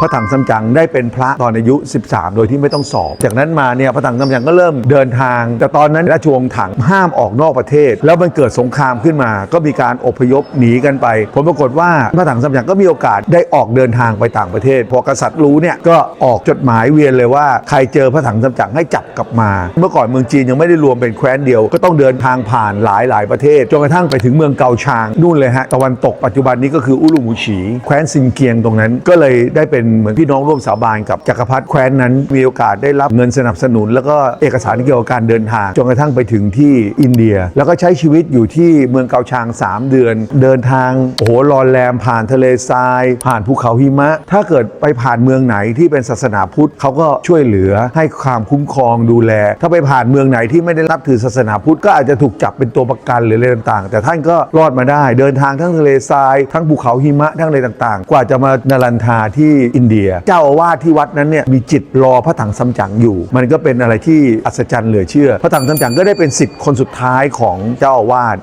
พระถังซัมจั๋งได้เป็นพระตอนอายุ 13 โดยที่ไม่ต้องสอบ จากนั้นมาเนี่ยพระถังซัมจั๋งก็เริ่มเดินทาง แต่ตอนนั้นราชวงศ์ถังห้ามออกนอกประเทศ แล้วมันเกิดสงครามขึ้นมา ก็มีการอพยพหนีกันไป ผลปรากฏว่าพระถังซัมจั๋งก็มีโอกาสได้ออกเดินทางไปต่างประเทศ พอกษัตริย์รู้เนี่ยก็ออกจดหมายเวียนเลยว่าใครเจอพระถังซัมจั๋งให้จับกลับมา เมื่อก่อนเมืองจีนยังไม่ได้รวมเป็นแคว้นเดียว ก็ต้องเดินทางผ่านหลายหลายประเทศจนกระทั่งไปถึงเมืองเกาชางนู่นเลยฮะตะวันตกปัจจุบันนี้ก็คืออุลุมูฉี แคว้นซินเกียงตรงนั้นก็เลยได้เป็นเหมือนพี่น้องร่วมสาบานกับจักรพรรดิแคว้นนั้น มีโอกาสได้รับเงินสนับสนุน แล้วก็เอกสารเกี่ยวกับการเดินทางจนกระทั่งไปถึงที่อินเดีย แล้วก็ใช้ชีวิตอยู่ที่เมืองเกาชาง 3 เดือน เดินทางโอ้โหรอนแรมผ่านทะเลทราย ผ่านภูเขาหิมะ ถ้าเกิดไปผ่านเมืองไหนที่เป็นศาสนาพุทธเขาก็ช่วยเหลือให้ความคุ้มครองดูแล ถ้าไปผ่านเมืองไหนที่ไม่ได้รับถือศาสนาพุทธก็อาจจะถูกจับเป็นตัวประกันหรืออะไรต่างๆ แต่ท่านก็รอดมาได้ เดินทางทั้งทะเลทราย ทั้งภูเขาหิมะทั้งอะไรต่างๆ กว่าจะมานารันทาที่อินเดีย เจ้าอาวาสที่วัดนั้นเนี่ยมีจิตรอพระถังซัมจั๋งอยู่ มันก็เป็นอะไรที่อัศจรรย์เหลือเชื่อ พระถังซัมจั๋งก็ได้เป็นสิทธิ์คนสุดท้ายของเจ้าอาวาส